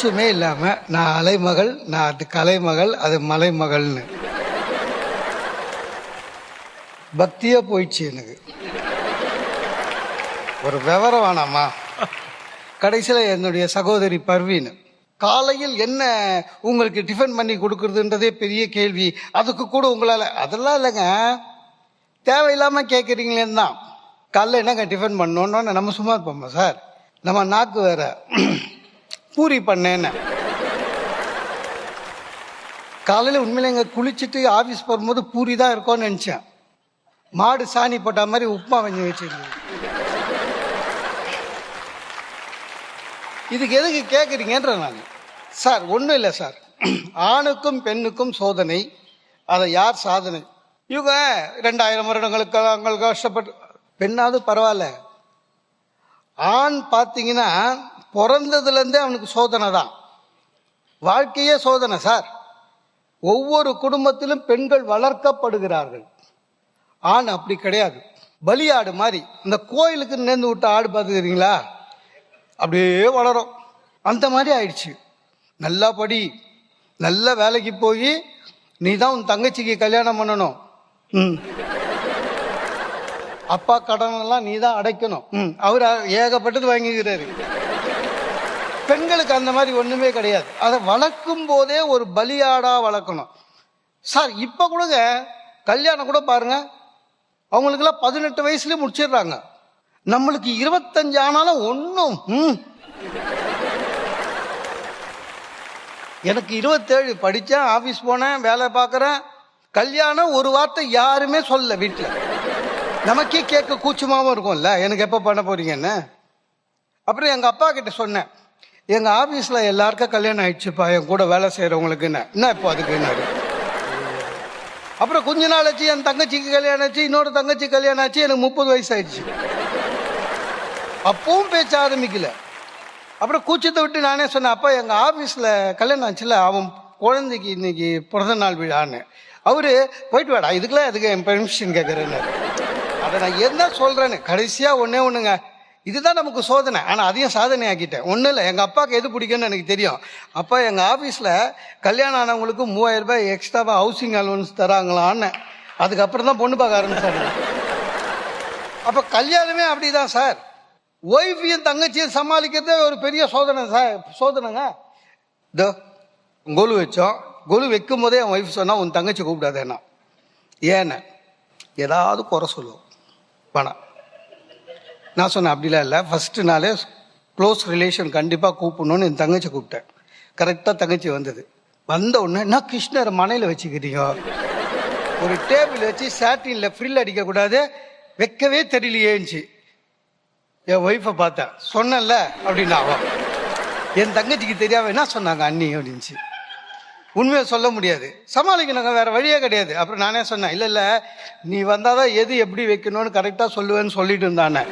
அச்சமே இல்லாம நான் அலைமகள் நான் அது கலைமகள் அது மலைமகள்னு. பக்தியா போயிடுச்சு எனக்கு. ஒரு விவரம் வேணாமா? கடைசியில் என்னுடைய சகோதரி பர்வீன் காலையில் என்ன உங்களுக்கு டிஃபன் பண்ணி கொடுக்கறதுன்றதே பெரிய கேள்வி. அதுக்கு கூட உங்களால் அதெல்லாம் இல்லைங்க. தேவையில்லாமல் கேட்குறீங்களேன்னு தான். காலைல என்னங்க டிஃபன் பண்ணோன்னு நம்ம சும்மா இருப்போமா சார்? நம்ம நாக்கு வேற. பூரி பண்ணேன்னு. காலையில் உண்மையிலேங்க குளிச்சுட்டு ஆஃபீஸ் போகும்போது பூரி தான் இருக்கோன்னு நினச்சேன். மாடு சாணி போட்ட மாதிரி உப்புமா வஞ்சி வச்சிருந்தது இதுக்கு எதுக்கு கேட்குறீங்கன்ற நான். சார் ஒன்றும் இல்லை சார். ஆணுக்கும் பெண்ணுக்கும் சோதனை. அதை யார் சாதனை? இவங்க ரெண்டாயிரம் வருடங்களுக்கு அவங்களுக்கு கஷ்டப்பட்டு பெண்ணாவது பரவாயில்ல. ஆண் பார்த்தீங்கன்னா பிறந்ததுலேருந்தே அவனுக்கு சோதனை தான். வாழ்க்கையே சோதனை சார். ஒவ்வொரு குடும்பத்திலும் பெண்கள் வளர்க்கப்படுகிறார்கள். ஆண் அப்படி கிடையாது. பலியாடு மாதிரி. இந்த கோயிலுக்கு நேர்ந்து விட்ட ஆடு பார்த்துக்கிறீங்களா? அப்படியே வளரும். அந்த மாதிரி ஆயிடுச்சு. நல்லா படி நல்ல வேலைக்கு போய் நீ தான் உன் தங்கச்சிக்கு கல்யாணம் பண்ணணும். ம். அப்பா கடனெல்லாம் நீ தான் அடைக்கணும். ம். அவர் ஏகப்பட்டது வாங்கிக்கிறாரு. பெண்களுக்கு அந்த மாதிரி ஒன்றுமே கிடையாது. அதை வளர்க்கும் போதே ஒரு பலியாடாக வளர்க்கணும். சார் இப்போ கூடங்க கல்யாணம் கூட பாருங்கள் அவங்களுக்கெல்லாம் பதினெட்டு வயசுலேயே முடிச்சிடுறாங்க. நம்மளுக்கு இருபத்தஞ்சு ஆனாலும் ஒன்றும் ம். எனக்கு இருபத்தேழு படித்தேன் ஆஃபீஸ் போனேன் வேலை பார்க்குறேன். கல்யாணம் ஒரு வார்த்தை யாருமே சொல்லல வீட்டில் நமக்கே கேட்க கூச்சமாகவும் இருக்கும்ல. எனக்கு எப்போ பண்ண போறீங்கன்னு? அப்புறம் எங்கள் அப்பா கிட்ட சொன்னேன். எங்கள் ஆஃபீஸில் எல்லாருக்கும் கல்யாணம் ஆயிடுச்சுப்பா என் கூட வேலை செய்கிறவங்களுக்குன்னு என்ன? இப்போ அதுக்குன்னாரு அப்புறம் கொஞ்ச நாள் ஆச்சு என் தங்கச்சிக்கு கல்யாணம் ஆச்சு இன்னொரு தங்கச்சி கல்யாணம் ஆச்சு எனக்கு முப்பது வயசு ஆயிடுச்சு. அப்பவும் பேச்ச ஆரம்பிக்கல. அப்புறம் கூச்சத்தை விட்டு நானே சொன்னேன் அப்பா எங்கள் ஆஃபீஸில் கல்யாணம் ஆச்சுல அவன் குழந்தைக்கு இன்னைக்கு பிறந்த நாள் விழான்னு. அவரு போயிட்டு வாடா இதுக்கெல்லாம் எதுக்கு என் பெர்மிஷன் கேட்குறேன்னு அதை நான் என்ன சொல்கிறேன்னு கடைசியாக ஒன்றே ஒன்றுங்க இதுதான் நமக்கு சோதனை. ஆனால் அதையும் சாதனை ஆக்கிட்டேன் ஒன்றும் இல்லை. எங்கள் அப்பாவுக்கு எது பிடிக்கும்னு எனக்கு தெரியும். அப்போ எங்கள் ஆஃபீஸில் கல்யாணம் ஆனவங்களுக்கு மூவாயிரம் ரூபாய் எக்ஸ்ட்ராவாக ஹவுசிங் அலோன்ஸ் தராங்களான்னு. அதுக்கப்புறம் தான் பொண்ணு பார்க்க ஆரம்பிச்சாங்க அப்போ கல்யாணமே அப்படிதான் சார் ஒய்ஃபையும் தங்கச்சியும் சமாளிக்கிறதே ஒரு பெரிய சோதனை சார் சோதனைங்க. இதோ கொலு வச்சோம். கொலு வைக்கும் போதே என் ஒய்ஃப் சொன்னால் உன் தங்கச்சி கூப்பிடாதேன்னா. ஏன்னு. ஏதாவது குறை சொல்லுவோம். வேணாம். நான் சொன்னேன் அப்படிலாம் இல்லை. ஃபஸ்ட்டு நாளே க்ளோஸ் ரிலேஷன் கண்டிப்பாக கூப்பிடணும்னு என் தங்கச்சி கூப்பிட்டேன். கரெக்டாக தங்கச்சி வந்தது. வந்த உடனே என்ன கிருஷ்ணரை மனையில் வச்சுக்கிறீங்க? ஒரு டேபிள் வச்சு சாட்டினில் ஃப்ரில் அடிக்கக்கூடாது வைக்கவே தெரியலையேஞ்சி என் ஒய்ஃபை பார்த்தேன். சொன்னேன்ல அப்படின்னு அவன் என் தங்கச்சிக்கு தெரியாம என்ன சொன்னாங்க அண்ணி அப்படின்ச்சு உண்மையை சொல்ல முடியாது. சமாளிக்கணுங்க வேற வழியே கிடையாது. அப்புறம் நானே சொன்னேன் இல்லை இல்லை. நீ வந்தாதான் எது எப்படி வைக்கணும்னு கரெக்டாக சொல்லுவேன்னு சொல்லிட்டு இருந்தானே.